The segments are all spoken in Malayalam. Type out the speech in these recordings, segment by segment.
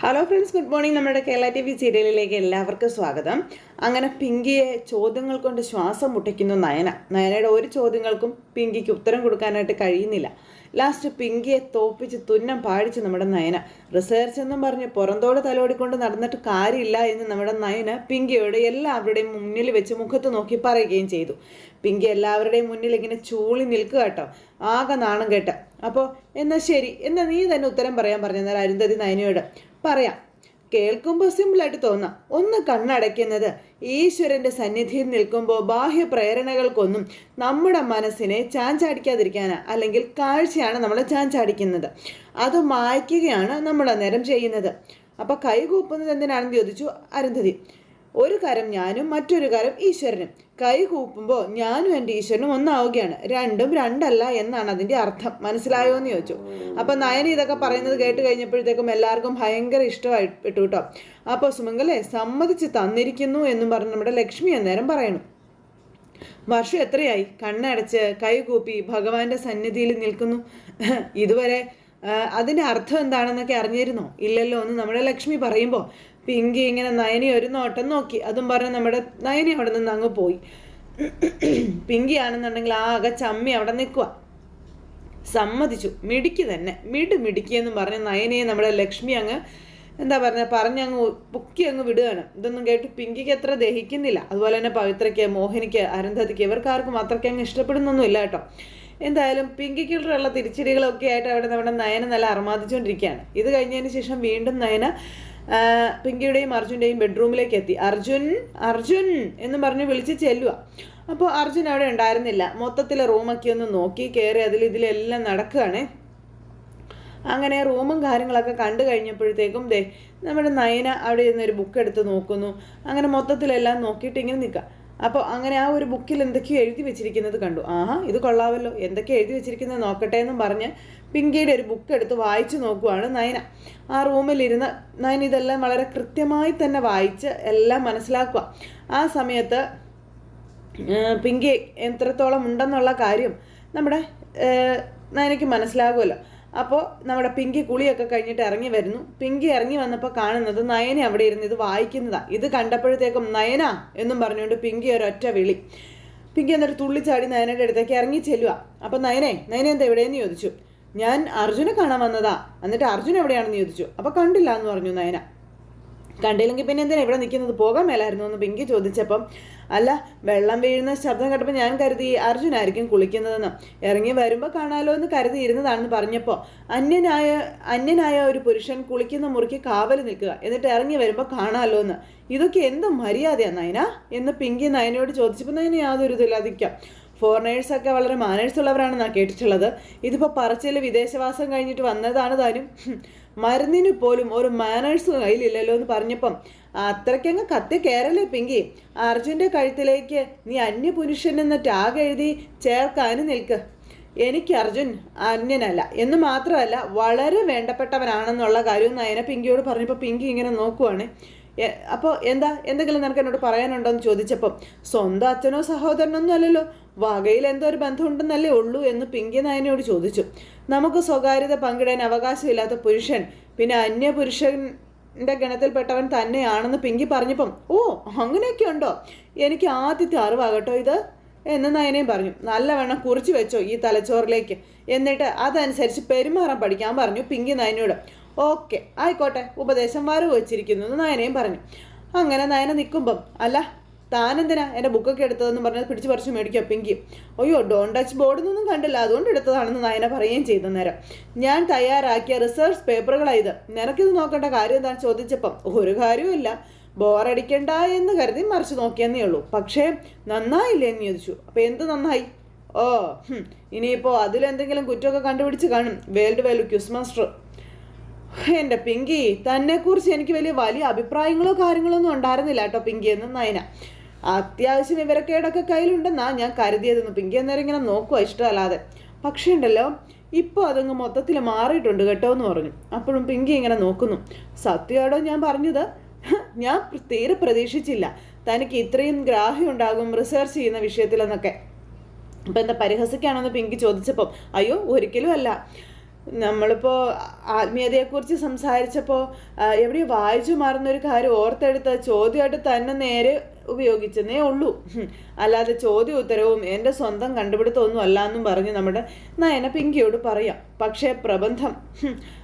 ഹലോ ഫ്രണ്ട്സ് ഗുഡ് മോർണിംഗ് നമ്മുടെ കേരള ടി വി സീരിയലിലേക്ക് എല്ലാവർക്കും സ്വാഗതം. അങ്ങനെ പിങ്കിയെ ചോദ്യങ്ങൾ കൊണ്ട് ശ്വാസം മുട്ടിക്കുന്നു നയന. നയനയുടെ ഒരു ചോദ്യങ്ങൾക്കും പിങ്കിക്ക് ഉത്തരം കൊടുക്കാനായിട്ട് കഴിയുന്നില്ല. ലാസ്റ്റ് പിങ്കിയെ തോപ്പിച്ച് തുന്നം പാടിച്ച് നമ്മുടെ നയന. റിസേർച്ച് എന്നും പറഞ്ഞ് പുറന്തോട് തലോടിക്കൊണ്ട് നടന്നിട്ട് കാര്യമില്ല എന്ന് നമ്മുടെ നയന പിങ്കിയോട് എല്ലാവരുടെയും മുന്നിൽ വെച്ച് മുഖത്ത് നോക്കി പറയുകയും ചെയ്തു. പിങ്കി എല്ലാവരുടെയും മുന്നിൽ ഇങ്ങനെ ചൂളി നിൽക്കുക കേട്ടോ. ആകെ നാണം കേട്ട. അപ്പോൾ എന്നാൽ ശരി. എന്നാൽ നീ തന്നെ ഉത്തരം പറയാൻ പറഞ്ഞെന്നാൽ അരുന്ധതി നയനയോട് പറയാം. കേൾക്കുമ്പോൾ സിമ്പിളായിട്ട് തോന്നാം. ഒന്ന് കണ്ണടയ്ക്കുന്നത്. ഈശ്വരന്റെ സന്നിധിയിൽ നിൽക്കുമ്പോൾ ബാഹ്യ പ്രേരണകൾക്കൊന്നും നമ്മുടെ മനസ്സിനെ ചാഞ്ചാടിക്കാതിരിക്കാനാണ് അല്ലെങ്കിൽ കാഴ്ചയാണ് നമ്മളെ ചാഞ്ചാടിക്കുന്നത്. അത് മായ്ക്കുകയാണ് നമ്മൾ അന്നേരം ചെയ്യുന്നത്. അപ്പോൾ കൈകൂപ്പുന്നത് എന്തിനാണെന്ന് ചോദിച്ചു? അരുന്ധതി. ഒരു കരം ഞാനും മറ്റൊരു കരം ഈശ്വരനും. കൈ കൂപ്പുമ്പോൾ ഞാനും എന്റെ ഈശ്വരനും ഒന്നാവുകയാണ്. രണ്ടും രണ്ടല്ല എന്നാണ് അതിന്റെ അർത്ഥം. മനസ്സിലായോ എന്ന് ചോദിച്ചു. അപ്പം നയന ഇതൊക്കെ പറയുന്നത് കേട്ട് കഴിഞ്ഞപ്പോഴത്തേക്കും എല്ലാവർക്കും ഭയങ്കര ഇഷ്ടമായിട്ടു കേട്ടോ. അപ്പോൾ സുമംഗലെ സമ്മതിച്ച് തന്നിരിക്കുന്നു എന്നും പറഞ്ഞ് നമ്മുടെ ലക്ഷ്മി അന്നേരം പറയണം. വർഷം എത്രയായി? കണ്ണടച്ച് കൈകൂപ്പി ഭഗവാന്റെ സന്നിധിയിൽ നിൽക്കുന്നു. ഇതുവരെ അതിന്റെ അർത്ഥം എന്താണെന്നൊക്കെ അറിഞ്ഞിരുന്നോ? ഇല്ലല്ലോ എന്ന് നമ്മുടെ ലക്ഷ്മി പറയുമ്പോൾ പിങ്കി ഇങ്ങനെ നയനി ഒരു നോട്ടം നോക്കി. അതും പറഞ്ഞ് നമ്മുടെ നയനി അവിടെ നിന്ന് അങ്ങ് പോയി. പിങ്കി ആണെന്നുണ്ടെങ്കിൽ ആകെ ചമ്മി അവിടെ നിൽക്കുക. സമ്മതിച്ചു. മിടിക്ക് തന്നെ. മിട് മിടുക്കി എന്ന് പറഞ്ഞ് നയനിയെ നമ്മുടെ ലക്ഷ്മി അങ്ങ് എന്താ പറഞ്ഞ അങ്ങ് പൊക്കി അങ്ങ് വിടുകയാണ്. ഇതൊന്നും കേട്ട് പിങ്കിക്ക് എത്ര ദഹിക്കുന്നില്ല. അതുപോലെ തന്നെ പവിത്രയ്ക്ക് മോഹിനിക്ക് അരുന്ധതിക്ക് ഇവർക്കാർക്കും അത്രയ്ക്ക് അങ്ങ് ഇഷ്ടപ്പെടുന്നൊന്നുമില്ല കേട്ടോ. എന്തായാലും പിങ്കിക്കുള്ള തിരിച്ചടികളൊക്കെ ആയിട്ട് അവിടെ നമ്മുടെ നയന നല്ല അർമാദിച്ചുകൊണ്ടിരിക്കുകയാണ് ഇത് കഴിഞ്ഞതിന് ശേഷം വീണ്ടും നയന പിങ്കിയുടെയും അർജുന്റെയും ബെഡ്റൂമിലേക്ക് എത്തി. അർജുൻ അർജുൻ എന്ന് പറഞ്ഞ് വിളിച്ച് ചെല്ലുക അപ്പോൾ അർജുൻ അവിടെ ഉണ്ടായിരുന്നില്ല. മൊത്തത്തിലെ റൂമൊക്കെ ഒന്ന് നോക്കി കയറി അതിൽ ഇതിലെല്ലാം നടക്കുകയാണ് അങ്ങനെ റൂമും കാര്യങ്ങളൊക്കെ കണ്ടു കഴിഞ്ഞപ്പോഴത്തേക്കും ദേ നമ്മുടെ നയന അവിടെ ഒരു ബുക്ക് എടുത്ത് നോക്കുന്നു. അങ്ങനെ മൊത്തത്തിലെല്ലാം നോക്കിയിട്ട് ഇങ്ങനെ നിൽക്കുക അപ്പോൾ അങ്ങനെ ആ ഒരു ബുക്കിൽ എന്തൊക്കെയോ എഴുതി വെച്ചിരിക്കുന്നത് കണ്ടു. ആഹാ ഇത് കൊള്ളാവല്ലോ എന്തൊക്കെ എഴുതി വെച്ചിരിക്കുന്നത് നോക്കട്ടെ എന്നും പറഞ്ഞ് പിങ്കിയുടെ ഒരു ബുക്ക് എടുത്ത് വായിച്ചു നോക്കുവാണ് നയന. ആ റൂമിലിരുന്ന് നയന ഇതെല്ലാം വളരെ കൃത്യമായി തന്നെ വായിച്ച് എല്ലാം മനസ്സിലാക്കുക. ആ സമയത്ത് പിങ്കി എത്രത്തോളം ഉണ്ടെന്നുള്ള കാര്യം നമ്മുടെ നയനയ്ക്ക് മനസ്സിലാകുമല്ലോ. അപ്പോൾ നമ്മുടെ പിങ്കി കുളിയൊക്കെ കഴിഞ്ഞിട്ട് ഇറങ്ങി വരുന്നു. പിങ്കി ഇറങ്ങി വന്നപ്പോൾ കാണുന്നത് നയന അവിടെ ഇരുന്ന് ഇത് വായിക്കുന്നതാണ് ഇത് കണ്ടപ്പോഴത്തേക്കും നയന എന്നും പറഞ്ഞുകൊണ്ട് പിങ്കി ഒരൊറ്റ വിളി. പിങ്കി എന്നിട്ട് തുള്ളിച്ചാടി നയനയുടെ അടുത്തേക്ക് ഇറങ്ങി ചെല്ലുക അപ്പോൾ നയനെ നയന എന്താ എവിടെയെന്ന് ചോദിച്ചു. ഞാൻ അർജുനെ കാണാൻ വന്നതാ. എന്നിട്ട് അർജുൻ എവിടെയാണെന്ന് ചോദിച്ചു. അപ്പോൾ കണ്ടില്ല എന്ന് പറഞ്ഞു നയന. കണ്ടില്ലെങ്കിൽ പിന്നെ എന്തിനാ ഇവിടെ നിൽക്കുന്നത്? പോകാൻ മേലായിരുന്നു എന്ന് പിങ്കി ചോദിച്ചപ്പം അല്ല വെള്ളം വീഴുന്ന ശബ്ദം കേട്ടപ്പോൾ ഞാൻ കരുതി അർജുനായിരിക്കും കുളിക്കുന്നതെന്ന്. ഇറങ്ങി വരുമ്പോൾ കാണാലോ എന്ന് കരുതി ഇരുന്നതാണെന്ന് പറഞ്ഞപ്പോൾ അന്യനായ അന്യനായ ഒരു പുരുഷൻ കുളിക്കുന്ന മുറിക്ക് കാവൽ നിൽക്കുക. എന്നിട്ട് ഇറങ്ങി വരുമ്പോൾ കാണാലോ എന്ന്. ഇതൊക്കെ എന്ത് മര്യാദയാണ് നയന? എന്ന് പിങ്കി നയനയോട് ചോദിച്ചപ്പോൾ നയന യാതൊരു ഇതില്ലാതിരിക്കാം ഫോറിനേഴ്സൊക്കെ വളരെ മാനേഴ്സ് ഉള്ളവരാണെന്നാണ് കേട്ടിട്ടുള്ളത്. ഇതിപ്പോൾ പറച്ചിൽ വിദേശവാസം കഴിഞ്ഞിട്ട് വന്നതാണ് താനും മരുന്നിന് പോലും ഒരു മാനേഴ്സ് കയ്യിലില്ലല്ലോ എന്ന് പറഞ്ഞപ്പം അത്രയ്ക്കങ്ങ് കത്തി കയറല്ലേ പിങ്കി? അർജുന്റെ കഴുത്തിലേക്ക് നീ അന്യപുരുഷൻ എന്ന ടാഗ് എഴുതി ചേർക്കാനും നിൽക്ക്. എനിക്ക് അർജുൻ അന്യനല്ല. എന്ന് മാത്രമല്ല വളരെ വേണ്ടപ്പെട്ടവനാണെന്നുള്ള കാര്യം നയന പിങ്കിയോട് പറഞ്ഞപ്പോൾ പിങ്കി ഇങ്ങനെ നോക്കുവാണ്. അപ്പോൾ എന്താ എന്തെങ്കിലും നിനക്ക് എന്നോട് പറയാനുണ്ടോ എന്ന് ചോദിച്ചപ്പം സ്വന്തം അച്ഛനോ സഹോദരനൊന്നും അല്ലല്ലോ വകയിൽ എന്തോ ഒരു ബന്ധമുണ്ടെന്നല്ലേ ഉള്ളൂ എന്ന് പിങ്കി നായനോട് ചോദിച്ചു. നമുക്ക് സ്വകാര്യത പങ്കിടാൻ അവകാശമില്ലാത്ത പുരുഷൻ പിന്നെ അന്യ പുരുഷന്റെ ഗണത്തിൽപ്പെട്ടവൻ തന്നെയാണെന്ന് പിങ്കി പറഞ്ഞപ്പം ഓ അങ്ങനെയൊക്കെ ഉണ്ടോ? എനിക്ക് ആദ്യത്തെ അറിവാകട്ടോ ഇത്? എന്ന് നയനയും പറഞ്ഞു. നല്ലവണ്ണം കുറിച്ച് വെച്ചോ ഈ തലച്ചോറിലേക്ക്. എന്നിട്ട് അതനുസരിച്ച് പെരുമാറാൻ പഠിക്കാൻ പറഞ്ഞു പിങ്കി നയനോട്. ഓക്കെ ആയിക്കോട്ടെ. ഉപദേശം വരവ് വെച്ചിരിക്കുന്നു എന്ന് നയനയും പറഞ്ഞു. അങ്ങനെ നയന നിൽക്കുമ്പം അല്ല താനെന്തിനാ എന്റെ ബുക്കൊക്കെ എടുത്തതെന്ന് പറഞ്ഞത് പിടിച്ച് പറിച്ച് മേടിക്കുക പിങ്കി? അയ്യോ ഡോൺ ടച്ച് ബോർഡിൽ നിന്നും കണ്ടില്ല. അതുകൊണ്ട് എടുത്തതാണെന്ന് നയന പറയുകയും ചെയ്തു നേരം. ഞാൻ തയ്യാറാക്കിയ റിസർച്ച് പേപ്പറുകളായത് നിനക്കിത് നോക്കേണ്ട കാര്യം എന്താണെന്ന് ചോദിച്ചപ്പം ഒരു കാര്യവുമില്ല ബോറടിക്കണ്ട എന്ന് കരുതി മറിച്ച് നോക്കിയെന്നേ ഉള്ളൂ. പക്ഷേ നന്നായില്ലേ? എന്ന് ചോദിച്ചു. അപ്പം എന്ത് നന്നായി? ഓ ഇനിയിപ്പോൾ അതിലെന്തെങ്കിലും കുറ്റമൊക്കെ കണ്ടുപിടിച്ച് കാണും. വേൾഡ് വാല്യൂ ക്യൂസ് മാസ്റ്റർ എന്റെ പിങ്കി തന്നെക്കുറിച്ച് എനിക്ക് വലിയ വലിയ അഭിപ്രായങ്ങളോ കാര്യങ്ങളോ ഒന്നും ഉണ്ടായിരുന്നില്ല കേട്ടോ പിങ്കി എന്ന് നയന. അത്യാവശ്യം വിവരക്കേടൊക്കെ കയ്യിലുണ്ടെന്നാ ഞാൻ കരുതിയതെന്ന് പിങ്കി അന്നേരം ഇങ്ങനെ നോക്കുക ഇഷ്ടമല്ലാതെ. പക്ഷേ ഉണ്ടല്ലോ ഇപ്പോൾ അതങ്ങ് മൊത്തത്തിൽ മാറിയിട്ടുണ്ട് കേട്ടോ എന്ന് പറഞ്ഞു. അപ്പോഴും പിങ്കി ഇങ്ങനെ നോക്കുന്നു. സത്യമാടോ ഞാൻ പറഞ്ഞത്? ഞാൻ തീരെ പ്രതീക്ഷിച്ചില്ല. തനിക്ക് ഇത്രയും ഗ്രാഹ്യം ഉണ്ടാകും റിസർച്ച് ചെയ്യുന്ന വിഷയത്തിലെന്നൊക്കെ. അപ്പം എന്താ പരിഹസിക്കാണെന്ന് പിങ്കി ചോദിച്ചപ്പം? അയ്യോ ഒരിക്കലും അല്ല. നമ്മളിപ്പോൾ ആത്മീയതയെക്കുറിച്ച് സംസാരിച്ചപ്പോൾ എവിടെയോ വായിച്ചു മാറുന്ന ഒരു കാര്യം ഓർത്തെടുത്ത ചോദ്യമായിട്ട് തന്നെ നേരെ ഉപയോഗിച്ചെന്നേ ഉള്ളൂ. അല്ലാതെ ചോദ്യ ഉത്തരവും എന്റെ സ്വന്തം കണ്ടുപിടുത്തമൊന്നും അല്ല എന്നും പറഞ്ഞ് നമ്മുടെ നയന പിങ്കിയോട് പറയാം. പക്ഷേ പ്രബന്ധം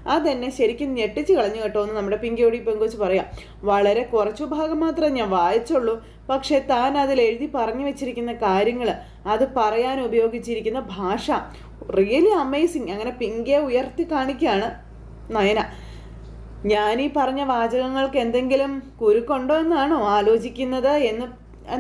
അതെന്നെ ശരിക്കും ഞെട്ടിച്ച് കളഞ്ഞു കേട്ടോ എന്ന് നമ്മുടെ പിങ്കിയോട് ഈ പെങ്കൊച്ച് പറയാം. വളരെ കുറച്ചു ഭാഗം മാത്രമേ ഞാൻ വായിച്ചുള്ളൂ. പക്ഷേ താൻ അതിൽ എഴുതി പറഞ്ഞു വെച്ചിരിക്കുന്ന കാര്യങ്ങൾ അത് പറയാൻ ഉപയോഗിച്ചിരിക്കുന്ന ഭാഷ റിയലി അമേസിങ് അങ്ങനെ പിങ്കിയെ ഉയർത്തി കാണിക്കുകയാണ് നയന. ഞാനീ പറഞ്ഞ വാചകങ്ങൾക്ക് എന്തെങ്കിലും കുരുക്കുണ്ടോ എന്നാണോ ആലോചിക്കുന്നത് എന്ന്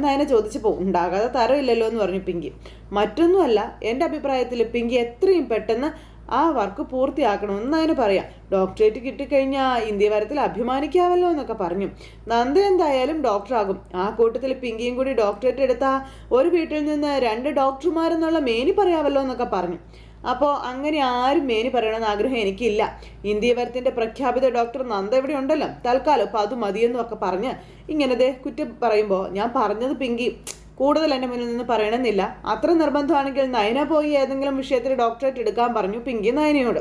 നയന ചോദിച്ചപ്പോൾ ഉണ്ടാകാതെ തരമില്ലല്ലോ എന്ന് പറഞ്ഞു പിങ്കി. മറ്റൊന്നുമല്ല എന്റെ അഭിപ്രായത്തിൽ പിങ്കി എത്രയും പെട്ടെന്ന് ആ വർക്ക് പൂർത്തിയാക്കണമെന്ന് അതിന് പറയാം. ഡോക്ടറേറ്റ് കിട്ടിക്കഴിഞ്ഞാൽ ഇന്ത്യ വരത്തിൽ അഭിമാനിക്കാമല്ലോ എന്നൊക്കെ പറഞ്ഞു. നന്ദ എന്തായാലും ഡോക്ടറാകും ആ കൂട്ടത്തിൽ പിങ്കിയും കൂടി ഡോക്ടറേറ്റ് എടുത്താൽ ഒരു വീട്ടിൽ നിന്ന് രണ്ട് ഡോക്ടർമാരെന്നുള്ള മേനി പറയാമല്ലോ എന്നൊക്കെ പറഞ്ഞു. അപ്പോൾ അങ്ങനെ ആരും മേനി പറയണമെന്ന് ആഗ്രഹം എനിക്കില്ല. ഇന്ത്യവരത്തിന്റെ പ്രഖ്യാപിത ഡോക്ടർ നന്ദ ഇവിടെ ഉണ്ടല്ലോ? തൽക്കാലം അപ്പോൾ അത് മതിയെന്നൊക്കെ പറഞ്ഞ് ഇങ്ങനത്തെ കുറ്റം പറയുമ്പോൾ ഞാൻ പറഞ്ഞത് പിങ്കി കൂടുതൽ എന്റെ മുന്നിൽ നിന്ന് പറയണമെന്നില്ല. അത്ര നിർബന്ധമാണെങ്കിൽ നയന പോയി ഏതെങ്കിലും വിഷയത്തിൽ ഡോക്ടറേറ്റ് എടുക്കാൻ പറഞ്ഞു പിങ്കി നയനയോട്.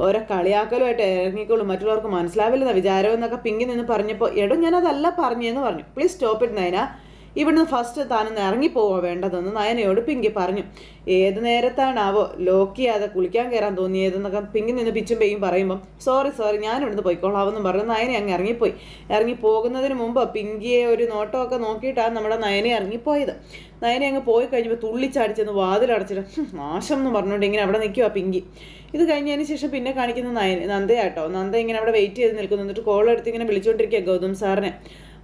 ഓരോ കളിയാക്കലുമായിട്ട് ഇറങ്ങിക്കോളും. മറ്റുള്ളവർക്ക് മനസ്സിലാവില്ലെന്ന വിചാരം എന്നൊക്കെ പിങ്കി നിന്ന് പറഞ്ഞപ്പോൾ എടോ ഞാനതല്ല പറഞ്ഞെന്ന് പറഞ്ഞു. Please stop it Nayana. ഇവിടുന്ന് ഫസ്റ്റ് താനൊന്ന് ഇറങ്ങിപ്പോവോ വേണ്ടതെന്ന് നയനയോട് പിങ്കി പറഞ്ഞു. ഏത് നേരത്താണാവോ ലോക്കിയാതെ കുളിക്കാൻ കയറാൻ തോന്നിയതെന്നൊക്കെ പിങ്കി നിന്ന് പിച്ചും പെയ്യും പറയുമ്പം സോറി സോറി ഞാൻ ഇവിടുന്ന് പോയിക്കോളാവെന്നും പറഞ്ഞ് നയനെ അങ്ങ് ഇറങ്ങിപ്പോയി. ഇറങ്ങി പോകുന്നതിന് മുമ്പ് പിങ്കിയെ ഒരു നോട്ടമൊക്കെ നോക്കിയിട്ടാണ് നമ്മുടെ നയനെ ഇറങ്ങിപ്പോയത്. നയനെ അങ്ങ് പോയി കഴിഞ്ഞപ്പോൾ തുള്ളിച്ചാടിച്ചെന്ന് വാതിലടച്ചിട്ട് "ഹും, നാശം എന്ന് പറഞ്ഞുകൊണ്ട് ഇങ്ങനെ അവിടെ നിൽക്കുക പിങ്കി. ഇത് കഴിഞ്ഞതിന് ശേഷം പിന്നെ കാണിക്കുന്ന നയൻ നന്ദയാട്ടോ. നന്ദ ഇങ്ങനെ അവിടെ വെയിറ്റ് ചെയ്ത് നിൽക്കുന്നു. എന്നിട്ട് കോൾ എടുത്ത് ഇങ്ങനെ വിളിച്ചുകൊണ്ടിരിക്കുക ഗൗതം സാറിനെ.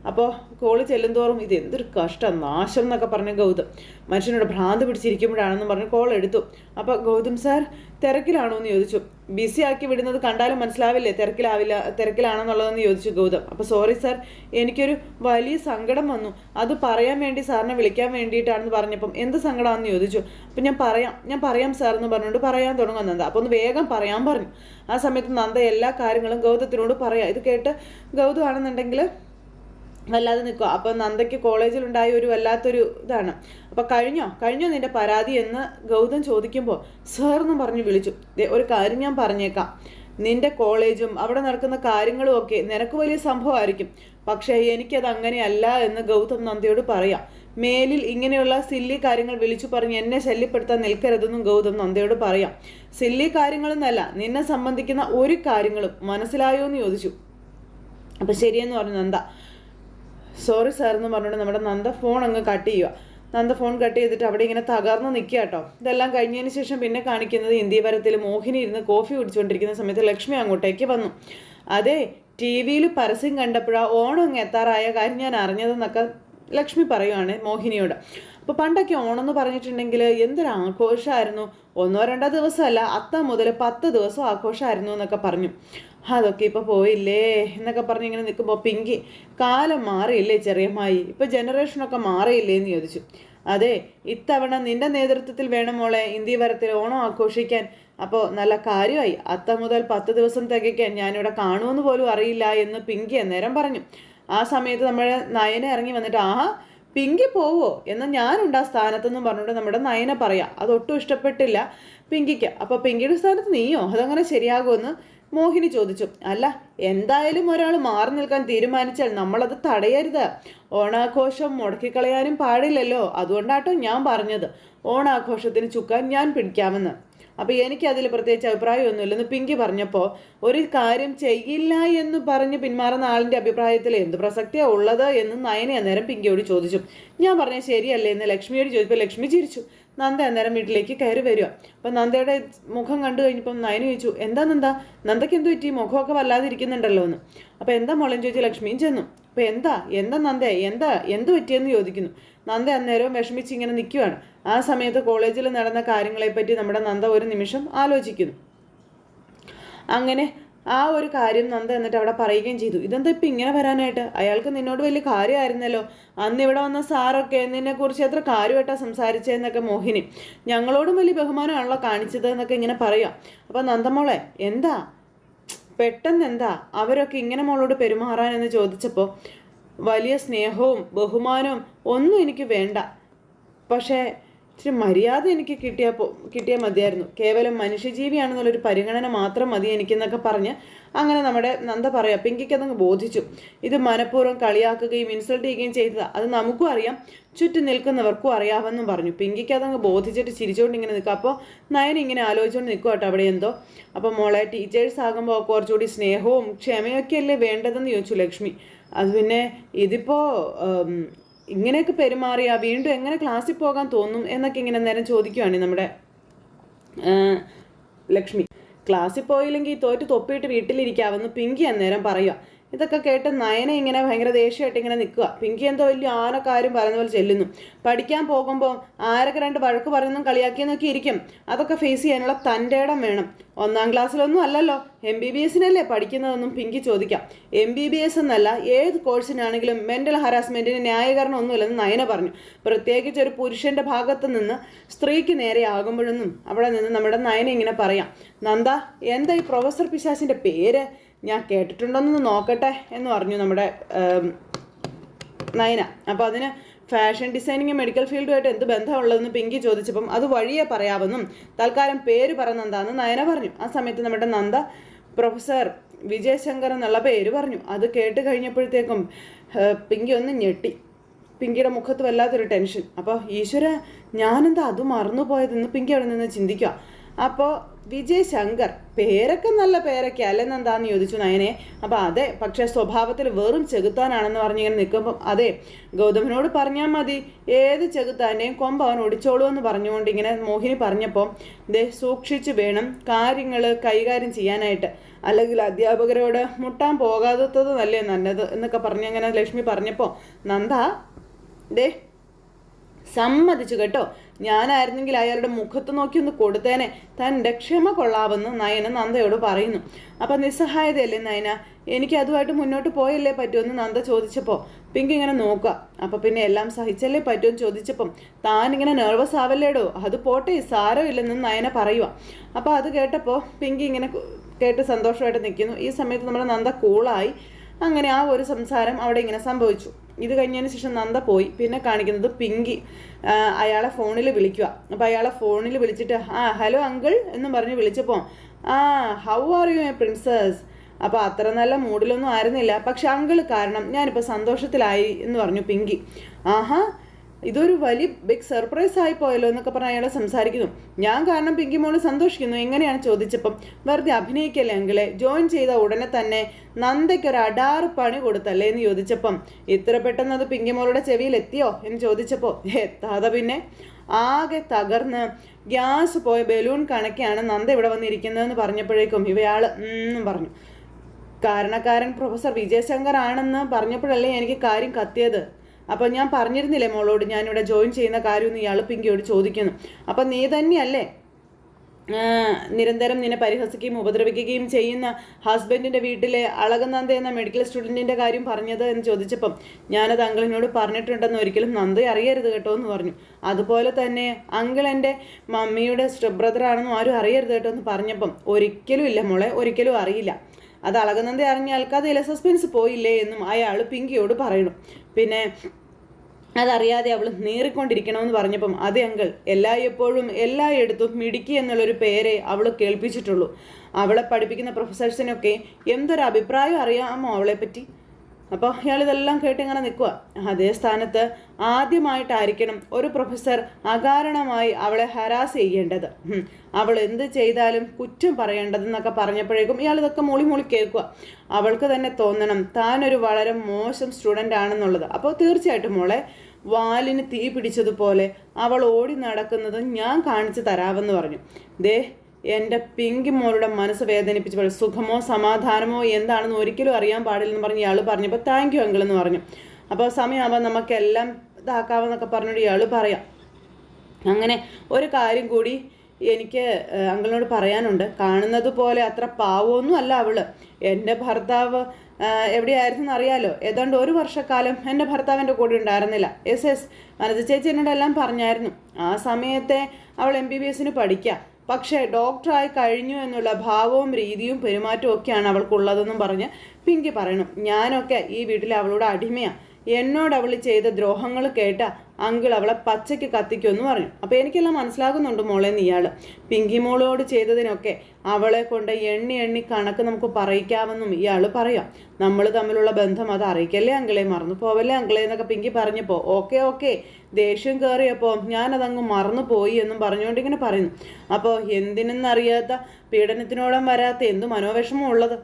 അപ്പോൾ കോൾ ചെല്ലുന്തോറും ഇത് എന്തൊരു കഷ്ടം നാശം എന്നൊക്കെ പറഞ്ഞ ഗൗതം. മനുഷ്യനോട് ഭ്രാന്ത് പിടിച്ചിരിക്കുമ്പോഴാണെന്ന് പറഞ്ഞ് കോൾ എടുത്തു. അപ്പോൾ ഗൗതം സാർ തിരക്കിലാണോ എന്ന് ചോദിച്ചു. ബിസി ആക്കി വിടുന്നത് കണ്ടാലും മനസ്സിലാവില്ലേ? തിരക്കിലാവില്ല തിരക്കിലാണെന്നുള്ളതെന്ന് ചോദിച്ചു ഗൗതം. അപ്പോൾ സോറി സാർ എനിക്കൊരു വലിയ സങ്കടം വന്നു. അത് പറയാൻ വേണ്ടി സാറിനെ വിളിക്കാൻ വേണ്ടിയിട്ടാണെന്ന് പറഞ്ഞപ്പം എന്ത് സങ്കടമാണെന്ന് ചോദിച്ചു. അപ്പം ഞാൻ പറയാം ഞാൻ പറയാം സാർ എന്ന് പറഞ്ഞുകൊണ്ട് പറയാൻ തുടങ്ങും നന്ദ. അപ്പോൾ ഒന്ന് വേഗം പറയാൻ പറഞ്ഞു. ആ സമയത്ത് നന്ദ എല്ലാ കാര്യങ്ങളും ഗൗതത്തിനോട് പറയാം. ഇത് കേട്ട് ഗൗതം ആണെന്നുണ്ടെങ്കിൽ വല്ലാതെ നിൽക്കുക. അപ്പോൾ നന്ദയ്ക്ക് കോളേജിലുണ്ടായ ഒരു വല്ലാത്തൊരു ഇതാണ്. അപ്പോൾ കഴിഞ്ഞോ? കഴിഞ്ഞോ നിന്റെ പരാതി എന്ന് ഗൗതം ചോദിക്കുമ്പോൾ സാർ എന്ന് പറഞ്ഞ് വിളിച്ചു. ഒരു കാര്യം ഞാൻ പറഞ്ഞേക്കാം. നിന്റെ കോളേജും അവിടെ നടക്കുന്ന കാര്യങ്ങളും ഒക്കെ നിനക്ക് വലിയ സംഭവമായിരിക്കും. പക്ഷേ എനിക്കത് അങ്ങനെയല്ല എന്ന് ഗൗതം നന്ദയോട് പറയാം. മേലിൽ ഇങ്ങനെയുള്ള സില്ലി കാര്യങ്ങൾ വിളിച്ചു പറഞ്ഞ് എന്നെ ശല്യപ്പെടുത്താൻ നിൽക്കരുതെന്നും ഗൗതം നന്ദയോട് പറയാം. സില്ലി കാര്യങ്ങളെന്നല്ല നിന്നെ സംബന്ധിക്കുന്ന ഒരു കാര്യങ്ങളും മനസ്സിലായോ എന്ന് ചോദിച്ചു. അപ്പം ശരിയെന്ന് പറഞ്ഞു നന്ദ. സോറി സാർ എന്ന് പറഞ്ഞുകൊണ്ട് നമ്മുടെ നന്ദ ഫോൺ അങ്ങ് കട്ട് ചെയ്യുക നന്ദ ഫോൺ കട്ട് ചെയ്തിട്ട് അവിടെ ഇങ്ങനെ തകർന്ന് നിൽക്കുക കേട്ടോ. ഇതെല്ലാം കഴിഞ്ഞതിന് ശേഷം പിന്നെ കാണിക്കുന്നത് ഇന്ത്യവരത്തിൽ മോഹിനി ഇരുന്ന് കോഫി കുടിച്ചുകൊണ്ടിരിക്കുന്ന സമയത്ത് ലക്ഷ്മി അങ്ങോട്ടേക്ക് വന്നു. അതെ ടി വിയിൽ പരസ്യം കണ്ടപ്പോഴാണ് ഓണം അങ്ങ് എത്താറായ കാര്യം ഞാൻ അറിഞ്ഞതെന്നൊക്കെ ലക്ഷ്മി പറയുവാണ് മോഹിനിയോട്. അപ്പോൾ പണ്ടൊക്കെ ഓണം എന്ന് പറഞ്ഞിട്ടുണ്ടെങ്കിൽ എന്തൊരു ആഘോഷമായിരുന്നു ഒന്നോ രണ്ടോ ദിവസമല്ല അത്ത മുതൽ പത്ത് ദിവസം ആഘോഷമായിരുന്നു എന്നൊക്കെ പറഞ്ഞു. അതൊക്കെ ഇപ്പോൾ പോയില്ലേ എന്നൊക്കെ പറഞ്ഞ് ഇങ്ങനെ നിൽക്കുമ്പോൾ പിങ്കി കാലം മാറിയില്ലേ ചെറിയമ്മായി? ഇപ്പോൾ ജനറേഷനൊക്കെ മാറിയില്ലേ എന്ന് ചോദിച്ചു. അതെ ഇത്തവണ നിന്റെ നേതൃത്വത്തിൽ വേണം മോളെ ഇന്ത്യ വരത്തിൽ ഓണം ആഘോഷിക്കാൻ. അപ്പോൾ നല്ല കാര്യമായി. അത്ത മുതൽ പത്ത് ദിവസം തികയ്ക്കാൻ ഞാനിവിടെ കാണുമെന്ന് പോലും അറിയില്ല എന്ന് പിങ്കി അന്നേരം പറഞ്ഞു. ആ സമയത്ത് നമ്മുടെ നയന ഇറങ്ങി വന്നിട്ട് ആഹാ പിങ്കി പോവോ? എന്ന് ഞാനുണ്ട് ആ സ്ഥാനത്തെന്നും പറഞ്ഞുകൊണ്ട് നമ്മുടെ നയന പറയാം. അതൊട്ടും ഇഷ്ടപ്പെട്ടില്ല പിങ്കിക്ക്. അപ്പോൾ പിങ്കിയുടെ സ്ഥാനത്ത് നീയോ? അതങ്ങനെ ശരിയാകുമെന്ന് മോഹിനി ചോദിച്ചു. അല്ല എന്തായാലും ഒരാൾ മാറി നിൽക്കാൻ തീരുമാനിച്ചാൽ നമ്മളത് തടയരുത്. ഓണാഘോഷം മുടക്കിക്കളയാനും പാടില്ലല്ലോ. അതുകൊണ്ടാട്ടോ ഞാൻ പറഞ്ഞത്. ഓണാഘോഷത്തിന് ചുക്കാൻ ഞാൻ പിടിക്കാമെന്ന്. അപ്പോൾ എനിക്ക് അതിൽ പ്രത്യേകിച്ച് അഭിപ്രായമൊന്നുമില്ലെന്ന് പിങ്കി പറഞ്ഞപ്പോൾ ഒരു കാര്യം ചെയ്യില്ല എന്ന് പറഞ്ഞ് പിന്മാറുന്ന ആളിന്റെ അഭിപ്രായത്തിൽ എന്ത് പ്രസക്തിയാണ് ഉള്ളത് എന്ന് നയനെ അന്നേരം പിങ്കിയോട് ചോദിച്ചു. ഞാൻ പറഞ്ഞ ശരിയല്ലേ എന്ന് ലക്ഷ്മിയോട് ചോദിച്ചപ്പോൾ ലക്ഷ്മി ചിരിച്ചു. നന്ദ അന്നേരം വീട്ടിലേക്ക് കയറി വരിക. അപ്പം നന്ദയുടെ മുഖം കണ്ടു കഴിഞ്ഞപ്പം നയന ചോദിച്ചു എന്താ നന്ദ? നന്ദയ്ക്ക് എന്ത് പറ്റി? മുഖമൊക്കെ വല്ലാതെ ഇരിക്കുന്നുണ്ടല്ലോ എന്ന്. അപ്പോൾ എന്താ മോളെന്ന് ചോദിച്ചു ലക്ഷ്മിയും ചെന്നു. അപ്പോൾ എന്താ? എന്താ നന്ദേ? എന്താ? എന്ത് പറ്റിയെന്ന് ചോദിക്കുന്നു. നന്ദ അന്നേരവും വിഷമിച്ച് ഇങ്ങനെ നിൽക്കുവാണ്. ആ സമയത്ത് കോളേജിൽ നടന്ന കാര്യങ്ങളെപ്പറ്റി നമ്മുടെ നന്ദ ഒരു നിമിഷം ആലോചിക്കുന്നു. അങ്ങനെ ആ ഒരു കാര്യം നന്ദ എന്നിട്ട് അവിടെ പറയുകയും ചെയ്തു. ഇതെന്താ ഇപ്പം ഇങ്ങനെ വരാനായിട്ട്? അയാൾക്ക് നിന്നോട് വലിയ കാര്യമായിരുന്നല്ലോ. അന്ന് ഇവിടെ വന്ന സാറൊക്കെ നിന്നെക്കുറിച്ച് എത്ര കാര്യമായിട്ടാണ് സംസാരിച്ചതെന്നൊക്കെ മോഹിനി. ഞങ്ങളോടും വലിയ ബഹുമാനമാണല്ലോ കാണിച്ചത് എന്നൊക്കെ ഇങ്ങനെ പറയാം. അപ്പം നന്ദമോളെ എന്താ? പെട്ടെന്ന് എന്താ അവരൊക്കെ ഇങ്ങനെ മോളോട് പെരുമാറാൻ എന്ന് ചോദിച്ചപ്പോൾ വലിയ സ്നേഹവും ബഹുമാനവും ഒന്നും എനിക്ക് വേണ്ട. പക്ഷേ ഇച്ചിരി മര്യാദ എനിക്ക് കിട്ടിയാൽ കിട്ടിയാൽ മതിയായിരുന്നു. കേവലം മനുഷ്യജീവിയാണെന്നുള്ളൊരു പരിഗണന മാത്രം മതി എനിക്കെന്നൊക്കെ പറഞ്ഞ് അങ്ങനെ നമ്മുടെ നന്ദ പറയാം പിങ്കിക്ക് അതങ്ങ് ബോധിച്ചു. ഇത് മനഃപൂർവം കളിയാക്കുകയും ഇൻസൾട്ട് ചെയ്യുകയും ചെയ്തത്. അത് നമുക്കും അറിയാം. ചുറ്റും നിൽക്കുന്നവർക്കും അറിയാമെന്നും പറഞ്ഞു. പിങ്കിക്ക് അതങ്ങ് ബോധിച്ചിട്ട് ചിരിച്ചുകൊണ്ട് ഇങ്ങനെ നിൽക്കുക അപ്പോൾ നയൻ ഇങ്ങനെ ആലോചിച്ചുകൊണ്ട് നിൽക്കുക കേട്ടോ അവിടെ എന്തോ. അപ്പോൾ മോളെ ടീച്ചേഴ്സ് ആകുമ്പോൾ കുറച്ചുകൂടി സ്നേഹവും ക്ഷമയൊക്കെ അല്ലേ വേണ്ടതെന്ന് ചോദിച്ചു ലക്ഷ്മി. അത് പിന്നെ ഇതിപ്പോൾ ഇങ്ങനെയൊക്കെ പെരുമാറിയ വീണ്ടും എങ്ങനെ ക്ലാസ്സിൽ പോകാൻ തോന്നും എന്നൊക്കെ ഇങ്ങനെ നേരം ചോദിക്കുവാണ് നമ്മുടെ ലക്ഷ്മി. ക്ലാസ്സിൽ പോയില്ലെങ്കിൽ തോറ്റ് തൊപ്പിയിട്ട് വീട്ടിലിരിക്കാമെന്ന് പിങ്കി അന്നേരം പറയുക ഇതൊക്കെ കേട്ട് നയന ഇങ്ങനെ ഭയങ്കര ദേഷ്യമായിട്ട് ഇങ്ങനെ നിൽക്കുക. പിങ്കി എന്തോ വലിയ ആനക്കാരും പറയുന്ന പോലെ ചെല്ലുന്നു. പഠിക്കാൻ പോകുമ്പോൾ ആരൊക്കെ രണ്ട് വഴക്ക് പറയുന്നതും കളിയാക്കിയെന്നൊക്കെ ഇരിക്കും. അതൊക്കെ ഫേസ് ചെയ്യാനുള്ള തന്റെ ഇടം വേണം. ഒന്നാം ക്ലാസ്സിലൊന്നും അല്ലല്ലോ. എം ബി ബി എസിനല്ലേ പഠിക്കുന്നതെന്നും പിങ്കി ചോദിക്കാം. എം ബി ബി എസ് എന്നല്ല ഏത് കോഴ്സിനാണെങ്കിലും മെന്റൽ ഹറാസ്മെന്റിന് ന്യായീകരണം ഒന്നുമില്ലെന്ന് നയന പറഞ്ഞു. പ്രത്യേകിച്ച് ഒരു പുരുഷന്റെ ഭാഗത്ത് നിന്ന് സ്ത്രീക്ക് നേരെ ആകുമ്പോഴൊന്നും അവിടെ നിന്ന് നമ്മുടെ നയന ഇങ്ങനെ പറയാം. നന്ദ എന്താ ഈ പ്രൊഫസർ പിശാസിന്റെ പേര്? ഞാൻ കേട്ടിട്ടുണ്ടോന്നൊന്ന് നോക്കട്ടെ എന്ന് പറഞ്ഞു നമ്മുടെ നയന. അപ്പോൾ അതിന് ഫാഷൻ ഡിസൈനിങ് മെഡിക്കൽ ഫീൽഡുമായിട്ട് എന്ത് ബന്ധമുള്ളതെന്ന് പിങ്കി ചോദിച്ചപ്പം അത് വഴിയെ പറയാമെന്നും തൽക്കാലം പേര് പറയുന്നെന്താന്ന് നയന പറഞ്ഞു. ആ സമയത്ത് നമ്മുടെ നന്ദ പ്രൊഫസർ വിജയശങ്കർ എന്നുള്ള പേര് പറഞ്ഞു. അത് കേട്ട് കഴിഞ്ഞപ്പോഴത്തേക്കും പിങ്കി ഒന്ന് ഞെട്ടി. പിങ്കിയുടെ മുഖത്ത് വല്ലാത്തൊരു ടെൻഷൻ. അപ്പോൾ ഈശ്വര ഞാനെന്താ അത് മറന്നു പോയതെന്ന് പിങ്കി അവിടെ നിന്ന് ചിന്തിക്കുക അപ്പോൾ വിജയ് ശങ്കർ പേരൊക്കെ നല്ല പേരൊക്കെ അല്ലെന്നെന്താന്ന് ചോദിച്ചു നയനെ? അപ്പോൾ അതെ പക്ഷേ സ്വഭാവത്തിൽ വെറും ചെകുത്താനാണെന്ന് പറഞ്ഞിങ്ങനെ നിൽക്കുമ്പം അതെ ഗൗതമനോട് പറഞ്ഞാൽ മതി ഏത് ചെകുത്താന്റെയും കൊമ്പ് അവൻ ഒടിച്ചോളൂ എന്ന് പറഞ്ഞുകൊണ്ട് ഇങ്ങനെ മോഹിനി പറഞ്ഞപ്പോൾ ദേ സൂക്ഷിച്ചു വേണം കാര്യങ്ങൾ കൈകാര്യം ചെയ്യാനായിട്ട്. അല്ലെങ്കിൽ അധ്യാപകരോട് മുട്ടാൻ പോകാത്തത് നല്ലേ നല്ലത് എന്നൊക്കെ പറഞ്ഞങ്ങനെ ലക്ഷ്മി പറഞ്ഞപ്പോൾ നന്ദ ദേ സമ്മതിച്ചു കേട്ടോ. ഞാനായിരുന്നെങ്കിൽ അയാളുടെ മുഖത്ത് നോക്കി ഒന്ന് കൊടുത്തേനെ. തന്റെ ക്ഷമ കൊള്ളാവെന്ന് നയന നന്ദയോട് പറയുന്നു. അപ്പം നിസ്സഹായതയല്ലേ നയന? എനിക്ക് അതുമായിട്ട് മുന്നോട്ട് പോയല്ലേ പറ്റുമെന്ന് നന്ദ ചോദിച്ചപ്പോൾ പിങ്ക് ഇങ്ങനെ നോക്കുക. അപ്പം പിന്നെ എല്ലാം സഹിച്ചല്ലേ പറ്റുമെന്ന് ചോദിച്ചപ്പം താൻ ഇങ്ങനെ നെർവസ് ആവല്ലേടോ? അത് പോട്ടെ സാരമില്ലെന്ന് നയന പറയുക. അപ്പോൾ അത് കേട്ടപ്പോൾ പിങ്ക് ഇങ്ങനെ കേട്ട് സന്തോഷമായിട്ട് നിൽക്കുന്നു. ഈ സമയത്ത് നമ്മുടെ നന്ദ കൂളായി അങ്ങനെ ആ ഒരു സംസാരം അവിടെ ഇങ്ങനെ സംഭവിച്ചു. ഇത് കഴിഞ്ഞതിന് ശേഷം നന്ദ പോയി. പിന്നെ കാണിക്കുന്നത് പിങ്കി. അയാളെ ഫോണിൽ വിളിക്കുക. അപ്പോൾ അയാളെ ഫോണിൽ വിളിച്ചിട്ട് ആ ഹലോ അങ്കിൾ എന്നും പറഞ്ഞ് വിളിച്ചപ്പോൾ ആ how are you a princess അപ്പോൾ അത്ര നല്ല മൂഡിലൊന്നും ആയിരുന്നില്ല. പക്ഷെ അങ്കിൾ കാരണം ഞാനിപ്പോൾ സന്തോഷത്തിലായി എന്ന് പറഞ്ഞു പിങ്കി. ആഹാ ഇതൊരു വലിയ ബിഗ് സർപ്രൈസ് ആയി പോയല്ലോ എന്നൊക്കെ പറഞ്ഞ് അയാളെ സംസാരിക്കുന്നു. ഞാൻ കാരണം പിങ്കി മോൾ സന്തോഷിക്കുന്നു. എങ്ങനെയാണ് ചോദിച്ചപ്പം വെറുതെ അഭിനയിക്കല്ലേ അങ്കിളെ? ജോയിൻ ചെയ്ത ഉടനെ തന്നെ നന്ദയ്ക്ക് ഒരു അടാറ് പണി കൊടുത്തല്ലേ? എന്ന് ചോദിച്ചപ്പം ഇത്ര പെട്ടെന്ന് അത് പിങ്കി മോളുടെ ചെവിയിൽ എത്തിയോ? എന്ന് ചോദിച്ചപ്പോൾ എത്താതെ പിന്നെ ആകെ തകർന്ന് ഗ്യാസ് പോയ ബലൂൺ കണക്കെയാണ് നന്ദ ഇവിടെ വന്നിരിക്കുന്നതെന്ന് പറഞ്ഞപ്പോഴേക്കും ഇവയാൾ പറഞ്ഞു. കാരണക്കാരൻ പ്രൊഫസർ വിജയശങ്കർ ആണെന്ന് പറഞ്ഞപ്പോഴല്ലേ എനിക്ക് കാര്യം കത്തിയത്? അപ്പോൾ ഞാൻ പറഞ്ഞിരുന്നില്ലേ മോളോട് ഞാനിവിടെ ജോയിൻ ചെയ്യുന്ന കാര്യമൊന്നും ഇയാൾ പിങ്കിയോട് ചോദിക്കുന്നു. അപ്പം നീ തന്നെയല്ലേ? നിരന്തരം നിന്നെ പരിഹസിക്കുകയും ഉപദ്രവിക്കുകയും ചെയ്യുന്ന ഹസ്ബൻഡിന്റെ വീട്ടിലെ അളകനന്ദ എന്ന മെഡിക്കൽ സ്റ്റുഡന്റിന്റെ കാര്യം പറഞ്ഞത് എന്ന് ചോദിച്ചപ്പം ഞാനത് അങ്കിളിനോട് പറഞ്ഞിട്ടുണ്ടെന്ന് ഒരിക്കലും നന്ദ അറിയരുത് കേട്ടോ എന്ന് പറഞ്ഞു. അതുപോലെ തന്നെ അങ്കിൾ എന്റെ മമ്മിയുടെ സ്റ്റെപ്പ് ബ്രദറാണെന്നും ആരും അറിയരുത് കേട്ടോ എന്ന് പറഞ്ഞപ്പം ഒരിക്കലും ഇല്ല മോളെ ഒരിക്കലും അറിയില്ല. അത് അളകനന്ദ അറിഞ്ഞാൽ കഥയിലെ സസ്പെൻസ് പോയില്ലേ എന്നും അയാൾ പിങ്കിയോട് പറയണം. പിന്നെ അതറിയാതെ അവൾ നേറിക്കൊണ്ടിരിക്കണമെന്ന് പറഞ്ഞപ്പം അതെ അങ്കിൾ എല്ലായ്പ്പോഴും എല്ലായിടത്തും മിടുക്കി എന്നുള്ളൊരു പേരെ അവൾ കേൾപ്പിച്ചിട്ടുള്ളൂ. അവളെ പഠിപ്പിക്കുന്ന പ്രൊഫസേഴ്സിനൊക്കെ എന്തൊരു അഭിപ്രായം അറിയാമോ അവളെപ്പറ്റി? അപ്പോൾ അയാൾ ഇതെല്ലാം കേട്ട് ഇങ്ങനെ നിൽക്കുക അതേ സ്ഥാനത്ത് ആദ്യമായിട്ടായിരിക്കണം ഒരു പ്രൊഫസർ അകാരണമായി അവളെ ഹരാസ് ചെയ്യേണ്ടത്. അവൾ എന്ത് ചെയ്താലും കുറ്റം പറയേണ്ടതെന്നൊക്കെ പറഞ്ഞപ്പോഴേക്കും ഇയാൾ ഇതൊക്കെ മൂളി മൊളി കേൾക്കുക അവൾക്ക് തന്നെ തോന്നണം താനൊരു വളരെ മോശം സ്റ്റുഡന്റ് ആണെന്നുള്ളത്. അപ്പോൾ തീർച്ചയായിട്ടും മോളെ വാലിന് തീ പിടിച്ചതുപോലെ അവൾ ഓടി നടക്കുന്നത് ഞാൻ കാണിച്ചു തരാമെന്ന് പറഞ്ഞു. ദേ എന്റെ പിങ്കി മോളുടെ മനസ്സ് വേദനിപ്പിച്ചപ്പോൾ സുഖമോ സമാധാനമോ എന്താണെന്ന് ഒരിക്കലും അറിയാൻ പാടില്ലെന്ന് പറഞ്ഞ് ഇയാൾ പറഞ്ഞപ്പോൾ താങ്ക് യു അങ്കിൾ എന്ന് പറഞ്ഞു. അപ്പോൾ സമയമാകുമ്പോൾ നമുക്കെല്ലാം ഇതാക്കാമെന്നൊക്കെ പറഞ്ഞിട്ട് ഇയാൾ പറയാം. അങ്ങനെ ഒരു കാര്യം കൂടി എനിക്ക് അങ്കിളിനോട് പറയാനുണ്ട്. കാണുന്നത് പോലെ അത്ര പാവമൊന്നും അല്ല അവൾ. എന്റെ ഭർത്താവ് എവിടെയായിരുന്നു അറിയാലോ. ഏതാണ്ട് ഒരു വർഷക്കാലം എന്റെ ഭർത്താവിന്റെ കൂടെ ഉണ്ടായിരുന്നില്ല. എസ് എസ് വനജ ചേച്ചി എന്നോടെല്ലാം പറഞ്ഞായിരുന്നു. ആ സമയത്തെ അവൾ എം ബി ബി എസിന് പഠിക്കാം. പക്ഷേ ഡോക്ടറായി കഴിഞ്ഞു എന്നുള്ള ഭാവവും രീതിയും പെരുമാറ്റവും ഒക്കെയാണ് അവൾക്കുള്ളതെന്നും പറഞ്ഞ് പിങ്കി പറയണം ഞാനൊക്കെ ഈ വീട്ടിൽ അവളോട് അടിമയാണ് എന്നോട് അവൾ ചെയ്ത ദ്രോഹങ്ങൾ കേട്ട അങ്കിൾ അവളെ പച്ചയ്ക്ക് കത്തിക്കുമെന്ന് പറഞ്ഞു. അപ്പോൾ എനിക്കെല്ലാം മനസ്സിലാകുന്നുണ്ട് മോളെ നീ ഇയാൾ പിങ്കി മോളോട് ചെയ്തതിനൊക്കെ അവളെ കൊണ്ട് എണ്ണി എണ്ണി കണക്ക് നമുക്ക് പറയിക്കാമെന്നും ഇയാൾ പറയാം. നമ്മൾ തമ്മിലുള്ള ബന്ധം അത് അറിയിക്കല്ലേ അങ്കിളെ? മറന്നു പോവല്ലേ അങ്കിളെ എന്നൊക്കെ പിങ്കി പറഞ്ഞപ്പോൾ ഓക്കെ ഓക്കെ ദേഷ്യം കയറിയപ്പോൾ ഞാനതങ്ങ് മറന്നു പോയി എന്നും പറഞ്ഞുകൊണ്ട് ഇങ്ങനെ പറയുന്നു. അപ്പോൾ എന്തിനെന്നറിയാത്ത പീഡനത്തിനോടം വരാത്ത എന്ത് മനോവിഷമം ഉള്ളത്?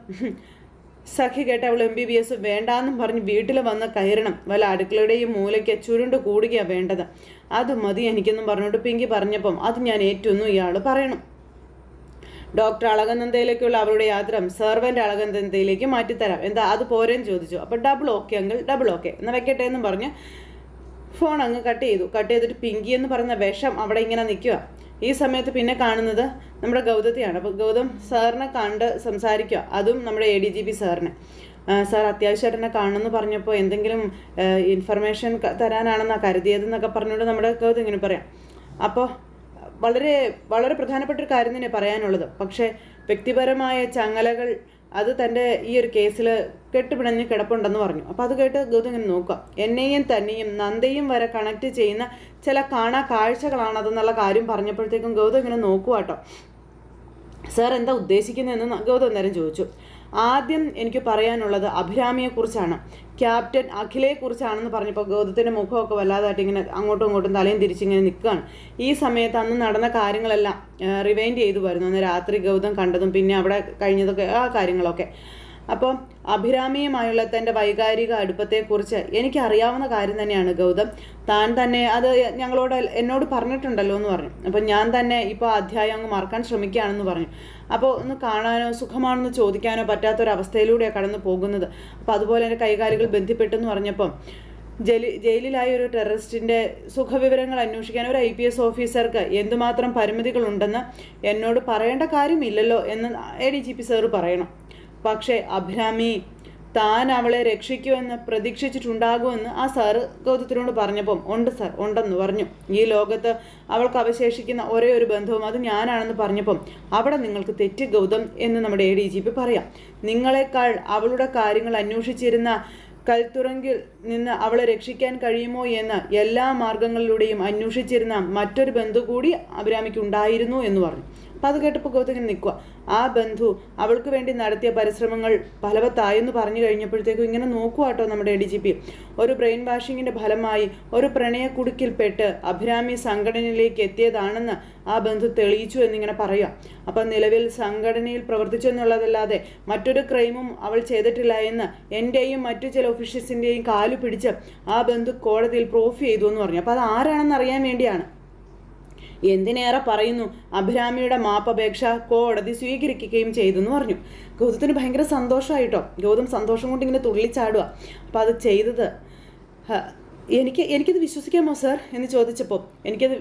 സഖി കേട്ട അവൾ എം ബി ബി എസ് വേണ്ടാന്നും പറഞ്ഞ് വീട്ടിൽ വന്ന് കയറണം. വല്ല അടുക്കളയുടെയും മൂലയ്ക്ക് ചുരുണ്ട് കൂടുകയാണ് വേണ്ടത്. അത് മതി എനിക്കെന്നും പറഞ്ഞുകൊണ്ട് പിങ്കി പറഞ്ഞപ്പം അത് ഞാൻ ഏറ്റൊന്നും ഇയാൾ പറയണം. ഡോക്ടർ അളകനന്ദയിലേക്കുള്ള അവരുടെ യാത്ര സെർവന്റ് അളകനന്ദയിലേക്ക് മാറ്റിത്തരാം. എന്താ അത് പോരേന്ന് ചോദിച്ചു. അപ്പോൾ double okay uncle double okay എന്നാൽ വെക്കട്ടെ എന്നും പറഞ്ഞ് ഫോൺ അങ്ങ് കട്ട് ചെയ്തു. കട്ട് ചെയ്തിട്ട് പിങ്കി എന്ന് പറയുന്ന വിഷം അവിടെ ഇങ്ങനെ നിൽക്കുക ഈ സമയത്ത് പിന്നെ കാണുന്നത് നമ്മുടെ ഗൗതത്തെയാണ്. അപ്പോൾ ഗൗതം സാറിനെ കണ്ട് സംസാരിക്കുക അതും നമ്മുടെ എ ഡി ജി പി സാറിനെ. സാർ അത്യാവശ്യമായിട്ട് എന്നെ കാണുമെന്ന് പറഞ്ഞപ്പോൾ എന്തെങ്കിലും ഇൻഫർമേഷൻ തരാനാണെന്നാണ് കരുതിയതെന്നൊക്കെ പറഞ്ഞുകൊണ്ട് നമ്മുടെ ഗൗതം ഇങ്ങനെ പറയാം. അപ്പോൾ വളരെ വളരെ പ്രധാനപ്പെട്ട ഒരു കാര്യം തന്നെ പറയാനുള്ളത്. പക്ഷേ വ്യക്തിപരമായ ചങ്ങലകൾ അത് തന്റെ ഈ ഒരു കേസിൽ കെട്ടുപിണഞ്ഞ് കിടപ്പുണ്ടെന്ന് പറഞ്ഞു. അപ്പോൾ അത് കേട്ട് ഗൗതം ഇങ്ങനെ നോക്കുക. എന്നെയും തന്നെയും നന്ദയും വരെ കണക്ട് ചെയ്യുന്ന ചില കാണാ കാഴ്ചകളാണ് അതെന്നുള്ള കാര്യം പറഞ്ഞപ്പോഴത്തേക്കും ഗൗതം ഇങ്ങനെ നോക്കുക കേട്ടോ. സാർ എന്താ ഉദ്ദേശിക്കുന്നതെന്ന് ഗൗതം നേരം ചോദിച്ചു. ആദ്യം എനിക്ക് പറയാനുള്ളത് അഭിരാമിയെക്കുറിച്ചാണ്. ക്യാപ്റ്റൻ അഖിലയെക്കുറിച്ചാണെന്ന് പറഞ്ഞപ്പോൾ ഗൗതത്തിന്റെ മുഖമൊക്കെ വല്ലാതായിട്ട് ഇങ്ങനെ അങ്ങോട്ടും ഇങ്ങോട്ടും തലയും തിരിച്ചിങ്ങനെ നിൽക്കുകയാണ് ഈ സമയത്ത് അന്ന് നടന്ന കാര്യങ്ങളെല്ലാം റിവൈൻഡ് ചെയ്തു വരുന്നു. അന്ന് രാത്രി ഗൗതം കണ്ടതും പിന്നെ അവിടെ കഴിഞ്ഞതൊക്കെ ആ കാര്യങ്ങളൊക്കെ. അപ്പോൾ അഭിരാമിയുമായുള്ള തന്റെ വൈകാരിക അടുപ്പത്തെക്കുറിച്ച് എനിക്കറിയാവുന്ന കാര്യം തന്നെയാണ് ഗൗതം. താൻ തന്നെ അത് ഞങ്ങളോട് എന്നോട് പറഞ്ഞിട്ടുണ്ടല്ലോ എന്ന് പറഞ്ഞു. അപ്പോൾ ഞാൻ തന്നെ ഇപ്പോൾ അധ്യായം അങ്ങ് മറക്കാൻ ശ്രമിക്കുകയാണെന്ന് പറഞ്ഞു. അപ്പോൾ ഒന്ന് കാണാനോ സുഖമാണെന്ന് ചോദിക്കാനോ പറ്റാത്തൊരവസ്ഥയിലൂടെയാണ് കടന്നു പോകുന്നത്. അപ്പോൾ അതുപോലെ എന്റെ കൈകാലുകൾ ബന്ധിപ്പെട്ടെന്ന് പറഞ്ഞപ്പം ജലി ജയിലിലായ ഒരു ടെററിസ്റ്റിന്റെ സുഖവിവരങ്ങൾ അന്വേഷിക്കാൻ ഒരു ഐ പി എസ് ഓഫീസർക്ക് എന്തുമാത്രം പരിമിതികളുണ്ടെന്ന് എന്നോട് പറയേണ്ട കാര്യമില്ലല്ലോ എന്ന് A D G P sir പറയണം. പക്ഷേ അഭിരാമി താൻ അവളെ രക്ഷിക്കുമെന്ന് പ്രതീക്ഷിച്ചിട്ടുണ്ടാകുമെന്ന് ആ സർ ഗൗതത്തിനോട് പറഞ്ഞപ്പം ഉണ്ട് സർ ഉണ്ടെന്ന് പറഞ്ഞു. ഈ ലോകത്ത് അവൾക്ക് അവശേഷിക്കുന്ന ഒരേ ഒരു ബന്ധവും അത് ഞാനാണെന്ന് പറഞ്ഞപ്പം അവിടെ നിങ്ങൾക്ക് തെറ്റ് ഗൗതം എന്ന് നമ്മുടെ എ ഡി ജി പി പറയാം. നിങ്ങളെക്കാൾ അവളുടെ കാര്യങ്ങൾ അന്വേഷിച്ചിരുന്ന കൽത്തുറങ്കിൽ നിന്ന് അവളെ രക്ഷിക്കാൻ കഴിയുമോ എന്ന് എല്ലാ മാർഗങ്ങളിലൂടെയും അന്വേഷിച്ചിരുന്ന മറ്റൊരു ബന്ധു കൂടി അഭിരാമിക്ക് ഉണ്ടായിരുന്നു എന്ന് പറഞ്ഞു. അപ്പം അത് കേട്ടപ്പോൾ ഗൗതമൻ നിൽക്കുക ആ ബന്ധു അവൾക്ക് വേണ്ടി നടത്തിയ പരിശ്രമങ്ങൾ ഫലവത്തായെന്ന് പറഞ്ഞു കഴിഞ്ഞപ്പോഴത്തേക്കും ഇങ്ങനെ നോക്കുക കേട്ടോ നമ്മുടെ എ ഡി ജി പി ഒരു ബ്രെയിൻ വാഷിങ്ങിന്റെ ഫലമായി ഒരു പ്രണയ കുടുക്കിൽപ്പെട്ട് അഭിരാമി സംഘടനയിലേക്ക് എത്തിയതാണെന്ന് ആ ബന്ധു തെളിയിച്ചു എന്നിങ്ങനെ പറയുക അപ്പം നിലവിൽ സംഘടനയിൽ പ്രവർത്തിച്ചു എന്നുള്ളതല്ലാതെ മറ്റൊരു ക്രൈമും അവൾ ചെയ്തിട്ടില്ല എന്ന് എന്റെയും മറ്റു ചില ഒഫീഷ്യൽസിന്റെയും കാലു പിടിച്ച് ആ ബന്ധു കോടതിയിൽ പ്രൂഫ് ചെയ്തു എന്ന് പറഞ്ഞു. അപ്പോൾ അത് ആരാണെന്ന് അറിയാൻ വേണ്ടിയാണ്. എന്തിനേറെ പറയുന്നു? അഭിരാമിയുടെ മാപ്പപേക്ഷ കോടതി സ്വീകരിക്കുകയും ചെയ്തു എന്ന് പറഞ്ഞു. ഗൗതത്തിന് ഭയങ്കര സന്തോഷമായിട്ടോ ഗൗതം സന്തോഷം കൊണ്ട് ഇങ്ങനെ തുള്ളിച്ചാടുക. അപ്പോൾ അത് ചെയ്തത്. എനിക്ക് എനിക്കത് വിശ്വസിക്കാമോ സർ? എന്ന് ചോദിച്ചപ്പോൾ എനിക്കത്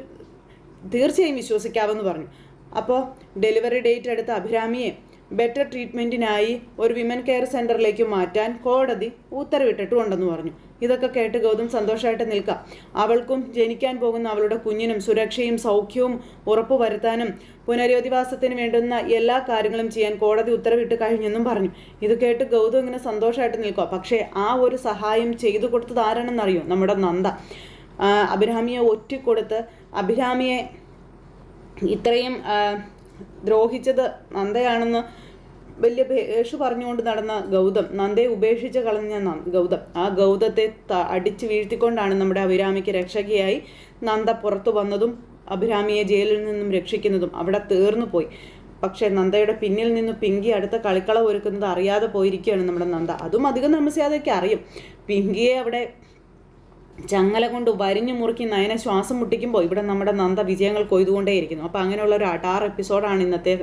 തീർച്ചയായും വിശ്വസിക്കാമെന്ന് പറഞ്ഞു. അപ്പോൾ ഡെലിവറി ഡേറ്റ് എടുത്ത അഭിരാമിയെ ബെറ്റർ ട്രീറ്റ്മെന്റിനായി ഒരു വിമൻ കെയർ സെന്ററിലേക്ക് മാറ്റാൻ കോടതി ഉത്തരവിട്ടിട്ടുണ്ടെന്ന് പറഞ്ഞു. ഇതൊക്കെ കേട്ട് ഗൗതം സന്തോഷമായിട്ട് നിൽക്കാം. അവൾക്കും ജനിക്കാൻ പോകുന്ന അവളുടെ കുഞ്ഞിനും സുരക്ഷയും സൗഖ്യവും ഉറപ്പുവരുത്താനും പുനരധിവാസത്തിന് വേണ്ടുന്ന എല്ലാ കാര്യങ്ങളും ചെയ്യാൻ കോടതി ഉത്തരവിട്ട് കഴിഞ്ഞെന്നും പറഞ്ഞു. ഇത് കേട്ട് ഗൗതം ഇങ്ങനെ സന്തോഷമായിട്ട് നിൽക്കുക. പക്ഷേ ആ ഒരു സഹായം ചെയ്തു കൊടുത്തത് ആരാണെന്നറിയോ? നമ്മുടെ നന്ദ. അഭിരാമിയെ ഒറ്റിക്കൊടുത്ത് അഭിരാമിയെ ഇത്രയും ദ്രോഹിച്ചത് നന്ദയാണെന്ന് വലിയ ഭേഷ് പറഞ്ഞുകൊണ്ട് നടന്ന ഗൗതം നന്ദയെ ഉപേക്ഷിച്ച് കളഞ്ഞ ഗൗതം. ആ ഗൗതത്തെ അടിച്ചു വീഴ്ത്തിക്കൊണ്ടാണ് നമ്മുടെ അഭിരാമിക്ക് രക്ഷകയായി നന്ദ പുറത്തു വന്നതും അഭിരാമിയെ ജയിലിൽ നിന്നും രക്ഷിക്കുന്നതും. അവിടെ തീർന്നു പോയി. പക്ഷേ നന്ദയുടെ പിന്നിൽ നിന്ന് പിങ്കി അടുത്ത കളിക്കള ഒരുക്കുന്നത് അറിയാതെ പോയിരിക്കുകയാണ് നമ്മുടെ നന്ദ. അതും അധികം താമസിയാതെയൊക്കെ അറിയും. പിങ്കിയെ അവിടെ ചങ്ങല കൊണ്ട് വരിഞ്ഞു മുറുക്കി നയന ശ്വാസം മുട്ടിക്കുമ്പോൾ ഇവിടെ നമ്മുടെ നന്ദ വിജയങ്ങൾ കൊയ്തുകൊണ്ടേയിരിക്കുന്നു. അപ്പോൾ അങ്ങനെയുള്ള ഒരു അടാർ എപ്പിസോഡാണ് ഇന്നത്തെ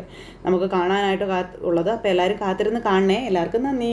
നമുക്ക് കാണാനായിട്ട് ഉള്ളത്. അപ്പോൾ എല്ലാവരും കാത്തിരുന്ന് കാണണേ. എല്ലാവർക്കും നന്ദി.